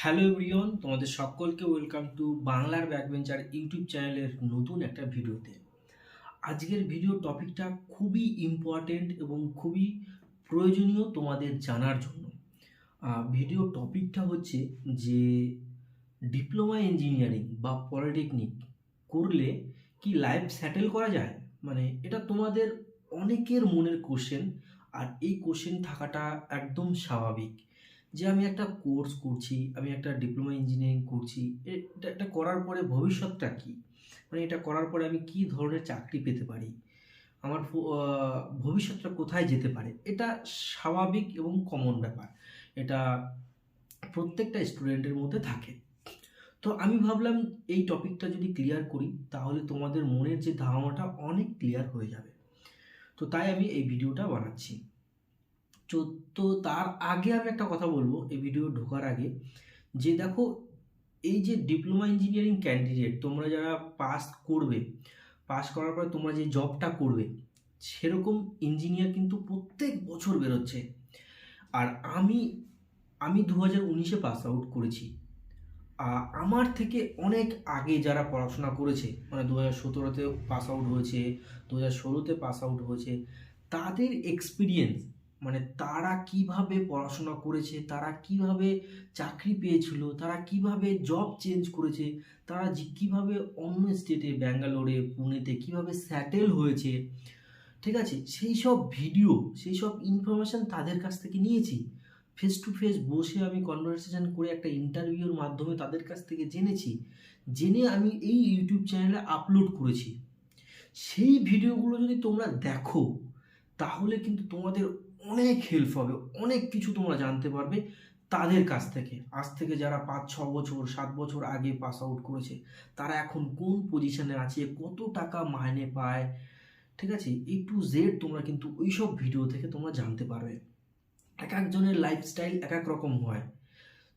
Hello everyone তোমাদের সকলকে welcome to বাংলার ব্যাকবেঞ্চার ইউটিউব চ্যানেলের নতুন একটা ভিডিওতে। আজকের ভিডিও টপিকটা খুবই ইম্পর্টেন্ট এবং খুবই প্রয়োজনীয় তোমাদের জানার জন্য। ভিডিও টপিকটা হচ্ছে যে ডিপ্লোমা ইঞ্জিনিয়ারিং বা পলিটেকনিক করলে কি লাইফ সেটেল করা যায়? মানে এটা তোমাদের অনেকের মনের কোশ্চেন আর এই কোশ্চেন থাকাটা একদম স্বাভাবিক। যে আমি একটা কোর্স করছি, আমি একটা ডিপ্লোমা ইঞ্জিনিয়ারিং করছি এটা এটা করার পরে ভবিষ্যৎটা কি? মানে এটা করার পরে আমি কি ধরনের চাকরি পেতে পারি? আমার ভবিষ্যৎটা কোথায় যেতে পারে? এটা স্বাভাবিক এবং কমন ব্যাপার। এটা প্রত্যেকটা স্টুডেন্টের মধ্যে থাকে। তো আমি ভাবলাম এই টপিকটা যদি ক্লিয়ার করি, তাহলে তোমাদের মনের যে ধারণাটা অনেক ক্লিয়ার হয়ে যাবে। তো তাই আমি এই ভিডিওটা বানাচ্ছি। তো তার আগে আমি একটা কথা বলব এই ভিডিও ঢোকার আগে। যে দেখো, এই যে ডিপ্লোমা ইঞ্জিনিয়ারিং ক্যান্ডিডেট তোমরা যারা পাস করবে পাস করার পরে তোমরা যে জবটা করবে, সেরকম ইঞ্জিনিয়ার কিন্তু প্রত্যেক বছর বেরোচ্ছে। আর আমি আমি দু হাজার উনিশে পাস আউট করেছি। আমার থেকে অনেক আগে যারা পড়াশোনা করেছে মানে দু হাজার সতেরোতে পাস আউট হয়েছে দু হাজার ষোলোতে পাস আউট হয়েছে, তাদের এক্সপিরিয়েন্স মানে তারা কীভাবে পড়াশোনা করেছে, তারা কীভাবে চাকরি পেয়েছিল, তারা কীভাবে জব চেঞ্জ করেছে, তারা কীভাবে অন্য স্টেটে ব্যাঙ্গালোরে, পুনেতে কীভাবে স্যাটেল হয়েছে, ঠিক আছে? সেই সব ভিডিও সেই সব ইনফরমেশান তাদের কাছ থেকে নিয়েছি। ফেস টু ফেস বসে আমি কনভারসেশন করে একটা ইন্টারভিউর মাধ্যমে তাদের কাছ থেকে জেনেছি। জেনে আমি এই ইউটিউব চ্যানেলে আপলোড করেছি। সেই ভিডিওগুলো যদি তোমরা দেখো, তাহলে কিন্তু তোমাদের অনেক হেল্প হবে, অনেক কিছু তোমরা জানতে পারবে তাদের কাছ থেকে। আজ থেকে যারা পাঁচ, ছ বছর, সাত বছর আগে পাস আউট করেছে, তারা এখন কোন পজিশনে আছে, কত টাকা মাইনে পায়, ঠিক আছে? এ টু জেড তোমরা কিন্তু ওইসব ভিডিও থেকে তোমরা জানতে পারবে। এক একজনের লাইফস্টাইল এক এক রকম হয়,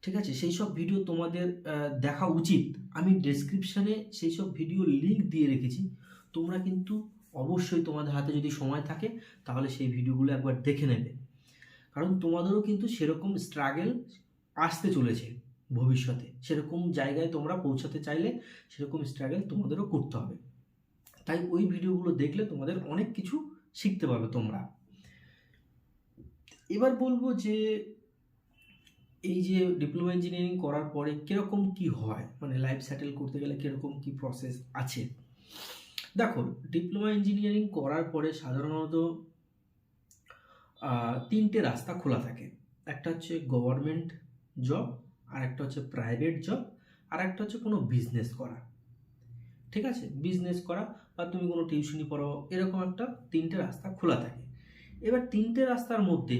ঠিক আছে? সেই সব ভিডিও তোমাদের দেখা উচিত। আমি ডেসক্রিপশানে সেই সব ভিডিও লিঙ্ক দিয়ে রেখেছি। তোমরা কিন্তু অবশ্যই তোমাদের হাতে যদি সময় থাকে, তাহলে সেই ভিডিওগুলো একবার দেখে নেবে। কারণ তোমাদেরও কিন্তু সেরকম স্ট্রাগেল আসতে চলেছে ভবিষ্যতে। সেরকম জায়গায় তোমরা পৌঁছাতে চাইলে সেরকম স্ট্রাগল তোমাদেরও করতে হবে। তাই ওই ভিডিওগুলো দেখলে তোমাদের অনেক কিছু শিখতে পারবে তোমরা। এবার বলব যে, এই যে ডিপ্লোমা ইঞ্জিনিয়ারিং করার পরে কীরকম কি হয়? মানে লাইফ সেটেল করতে গেলে কীরকম কি প্রসেস আছে? দেখো ডিপ্লোমা ইঞ্জিনিয়ারিং করার পরে সাধারণত তিনটে রাস্তা খোলা থাকে। একটা হচ্ছে গভর্নমেন্ট জব আর একটা হচ্ছে প্রাইভেট জব আর একটা হচ্ছে কোনো বিজনেস করা। ঠিক আছে? বিজনেস করা বা তুমি কোনো টিউশনি পড়ো, এরকম একটা তিনটে রাস্তা খোলা থাকে। এবার তিনটে রাস্তার মধ্যে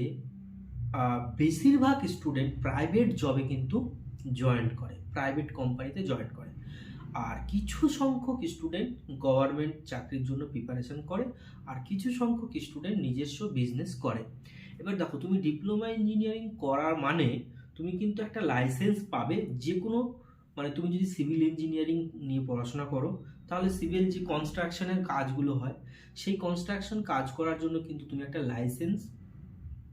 বেশিরভাগ স্টুডেন্ট প্রাইভেট জবে কিন্তু জয়েন করে প্রাইভেট কোম্পানিতে জয়েন করে। আর কিছু সংখ্যক স্টুডেন্ট গভর্নমেন্ট চাকরির জন্য প্রিপারেশন করে, আর কিছু সংখ্যক স্টুডেন্ট নিজস্ব বিজনেস করে। এবার দেখো, তুমি ডিপ্লোমা ইঞ্জিনিয়ারিং করার মানে তুমি কিন্তু একটা লাইসেন্স পাবে যে কোনো মানে তুমি যদি সিভিল ইঞ্জিনিয়ারিং নিয়ে পড়াশোনা করো, তাহলে সিভিল যে কনস্ট্রাকশনের কাজগুলো হয়, সেই কনস্ট্রাকশন কাজ করার জন্য কিন্তু তুমি একটা লাইসেন্স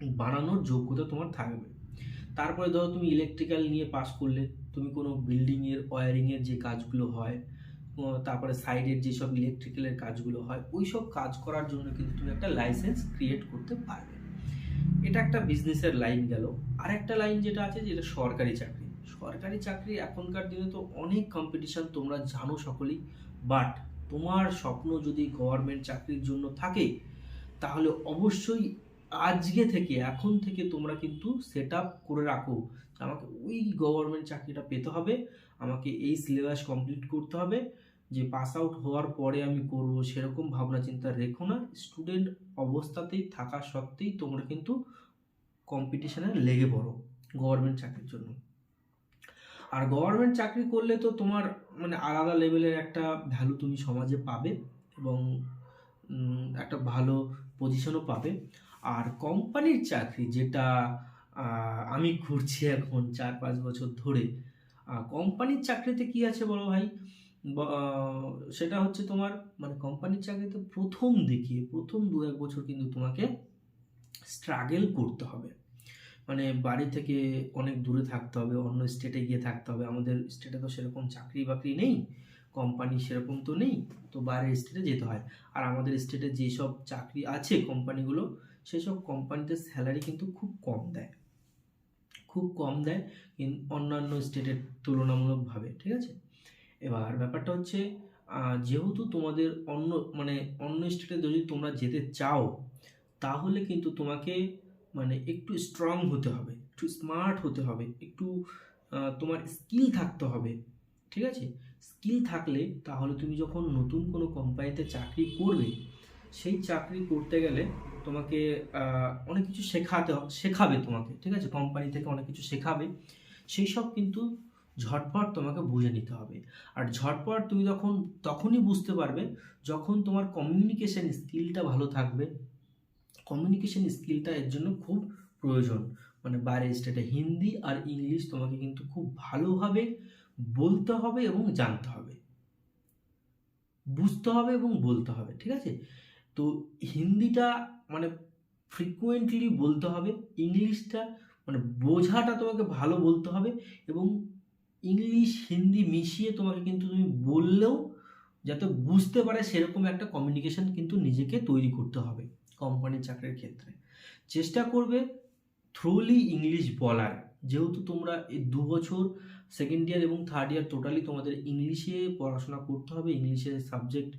বানানোর যোগ্যতা তোমার থাকবে। তারপরে ধরো তুমি ইলেকট্রিক্যাল নিয়ে পাস করলে তুমি কোনো বিল্ডিংয়ের ওয়ারিংয়ের যে কাজগুলো হয় তারপরে সাইডের যেসব ইলেকট্রিক্যালের কাজগুলো হয় ওই সব কাজ করার জন্য কিন্তু তুমি একটা লাইসেন্স ক্রিয়েট করতে পারবে। এটা একটা বিজনেসের লাইন গেল। আর একটা লাইন যেটা আছে যেটা সরকারি চাকরি। সরকারি চাকরি এখনকার দিনে তো অনেক কম্পিটিশন তোমরা জানো সকলেই বাট তোমার স্বপ্ন যদি গভর্নমেন্ট চাকরির জন্য থাকে, তাহলে অবশ্যই আজকে থেকে, এখন থেকে তোমরা কিন্তু সেট করে রাখো। আমাকে ওই গভর্নমেন্ট চাকরিটা পেতে হবে, আমাকে এই সিলেবাস কমপ্লিট করতে হবে, যে পাস আউট হওয়ার পরে আমি করব সেরকম ভাবনা চিন্তা রেখো না স্টুডেন্ট অবস্থাতেই থাকা সত্ত্বেই তোমরা কিন্তু কম্পিটিশানে লেগে পড়ো গভর্নমেন্ট চাকরির জন্য। আর গভর্নমেন্ট চাকরি করলে তো তোমার মানে আলাদা লেভেলের একটা ভ্যালু তুমি সমাজে পাবে এবং একটা ভালো পজিশনও পাবে। আর কোম্পানির চাকরি যেটা আমি ঘুরছি এখন চার পাঁচ বছর ধরে। কোম্পানির চাকরিতে কি আছে বলো ভাই? সেটা হচ্ছে তোমার মানে কোম্পানির চাকরিতে প্রথম দিকে প্রথম দু এক বছর কিন্তু তোমাকে স্ট্রাগল করতে হবে। মানে বাড়ি থেকে অনেক দূরে থাকতে হবে, অন্য স্টেটে গিয়ে থাকতে হবে। আমাদের স্টেটে তো সেরকম চাকরি বাকরি নেই, কোম্পানি সেরকম তো নেই, তো বাইরের স্টেটে যেতে হয়। আর আমাদের স্টেটে যেসব চাকরি আছে কোম্পানিগুলো, সেসব কোম্পানিতে স্যালারি কিন্তু খুব কম দেয়। খুব কম দেয় অন্যান্য স্টেটের তুলনামূলকভাবে, ঠিক আছে? এবার ব্যাপারটা হচ্ছে যেহেতু তোমাদের অন্য মানে অন্য স্টেটে যদি তোমরা যেতে চাও, তাহলে কিন্তু তোমাকে মানে একটু স্ট্রং হতে হবে, একটু স্মার্ট হতে হবে, একটু তোমার স্কিল থাকতে হবে, ঠিক আছে? স্কিল থাকলে তাহলে তুমি যখন নতুন কোনো কোম্পানিতে চাকরি করবে, সেই চাকরি করতে গেলে তোমাকে অনেক কিছু শেখাতে শেখাবে তোমাকে, ঠিক আছে? কোম্পানি থেকে অনেক কিছু শেখাবে। সেই সব কিন্তু ঝটপট তোমাকে বুঝে নিতে হবে। আর ঝটপট তুমি যখন, তখনই বুঝতে পারবে যখন তোমার কমিউনিকেশন স্কিলটা ভালো থাকবে। কমিউনিকেশন স্কিলটা এর জন্য খুব প্রয়োজন। মানে বাইরের স্টেটে হিন্দি আর ইংলিশ তোমাকে কিন্তু খুব ভালোভাবে বলতে হবে এবং জানতে হবে। বুঝতে হবে এবং বলতে হবে, ঠিক আছে? তো হিন্দিটা মানে ফ্রিকুয়েন্টলি বলতে হবে, ইংলিশটা মানে বোঝাটা তোমাকে ভালো বলতে হবে এবং ইংলিশ হিন্দি মিশিয়ে তোমাকে কিন্তু তুমি বললেও যাতে বুঝতে পারে সেরকম একটা কমিউনিকেশন কিন্তু নিজেকে তৈরি করতে হবে কোম্পানির চাকরির ক্ষেত্রে। চেষ্টা করবে থ্রুলি ইংলিশ বলার। যেহেতু তোমরা এই দু বছর সেকেন্ড ইয়ার এবং থার্ড ইয়ার টোটালি তোমাদের ইংলিশে পড়াশোনা করতে হবে ইংলিশে সাবজেক্ট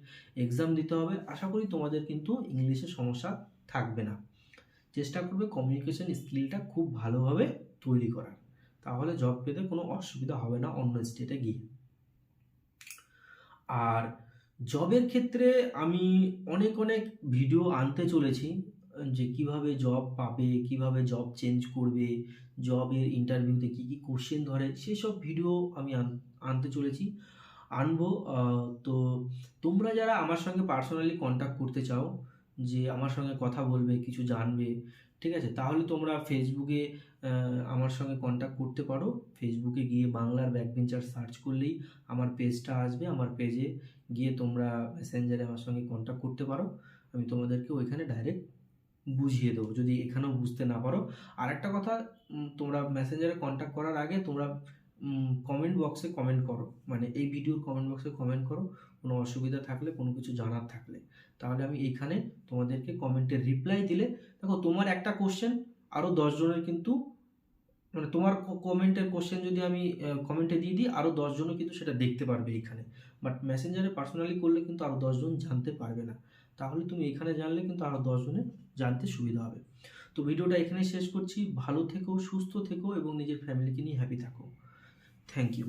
এক্সাম দিতে হবে। আশা করি তোমাদের কিন্তু ইংলিশে সমস্যা থাকবে না। চেষ্টা করবে কমিউনিকেশন স্কিলটা খুব ভালোভাবে তৈরি করার। তাহলে জব পেতে কোনো অসুবিধা হবে না অন্য স্টেটে গিয়ে। আর জবের ক্ষেত্রে আমি অনেক অনেক ভিডিও আনতে চলেছি, যে কীভাবে জব পাবে, কীভাবে জব চেঞ্জ করবে জবের ইন্টারভিউতে কী কী কোশ্চেন ধরে, সেসব ভিডিও আমি আন- আনতে চলেছি। আনব তো তোমরা যারা আমার সঙ্গে পার্সোনালি কন্ট্যাক্ট করতে চাও যে আমার সঙ্গে কথা বলবে, কিছু জানবে, ঠিক আছে? তাহলে তোমরা ফেসবুকে আমার সঙ্গে কন্ট্যাক্ট করতে পারো। ফেসবুকে গিয়ে বাংলার ব্যাকবেঞ্চার সার্চ করলেই আমার পেজটা আসবে। আমার পেজে গিয়ে তোমরা মেসেঞ্জারে আমার সঙ্গে কন্ট্যাক্ট করতে পারো। আমি তোমাদেরকে ওইখানে ডাইরেক্ট বুঝিয়ে দেবো। যদি এখানেও বুঝতে না পারো আর একটা কথা তোমরা মেসেঞ্জারে কন্ট্যাক্ট করার আগে তোমরা কমেন্ট বক্সে কমেন্ট করো। মানে এই ভিডিওর কমেন্ট বক্সে কমেন্ট করো। কোনো অসুবিধা থাকলে, কোনো কিছু জানার থাকলে। তাহলে আমি এইখানে তোমাদেরকে কমেন্টের রিপ্লাই দিলে, দেখো তোমার একটা কোশ্চেন আরও দশজনের কিন্তু মানে তোমার কমেন্টের কোশ্চেন যদি আমি কমেন্টে দিয়ে দিই আরও দশজনও কিন্তু সেটা দেখতে পারবে এইখানে। বাট মেসেঞ্জারে পার্সোনালি করলে কিন্তু আরও দশজন জানতে পারবে না। তাহলে তুমি এখানে জানলে কিন্তু আরও দশজনের জানতে সুবিধা হবে। তো ভিডিওটা এখানে শেষ করছি। ভালো থেকো, সুস্থ থেকো এবং নিজের ফ্যামিলিকে নিয়ে হ্যাপি থাকো। Thank you